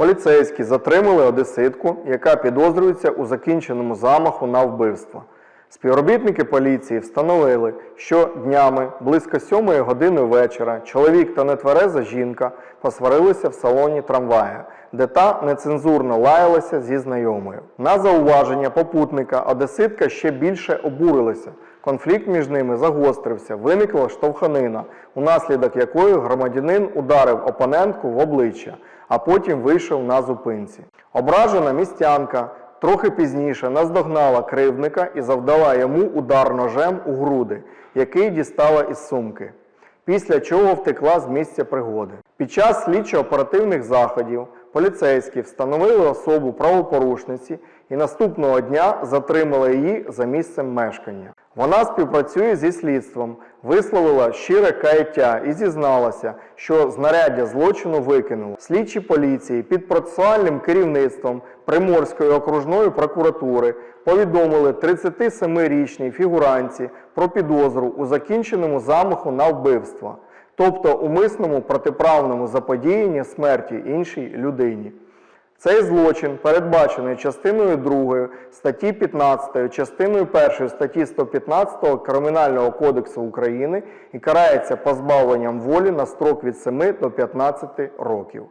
Поліцейські затримали одеситку, яка підозрюється у закінченому замаху на вбивство. Співробітники поліції встановили, що днями близько 7 години вечора чоловік та нетвереза жінка посварилися в салоні трамвая, де та нецензурно лаялася зі знайомою. На зауваження попутника одеситка ще більше обурилася. Конфлікт між ними загострився, виникла штовханина, унаслідок якої громадянин ударив опонентку в обличчя, а потім вийшов на зупинці. Ображена містянка трохи пізніше наздогнала кривдника і завдала йому удар ножем у груди, який дістала із сумки. Після чого втекла з місця пригоди. Під час слідчо-оперативних заходів поліцейські встановили особу правопорушниці і наступного дня затримали її за місцем мешкання. Вона співпрацює зі слідством, висловила щире каяття і зізналася, що знаряддя злочину викинула. Слідчі поліції під процесуальним керівництвом Приморської окружної прокуратури повідомили 37-річній фігуранці про підозру у закінченому замаху на вбивство, тобто умисному протиправному заподіянні смерті іншій людині. Цей злочин передбачений частиною 2 статті 15, частиною 1 статті 115 Кримінального кодексу України і карається позбавленням волі на строк від 7 до 15 років.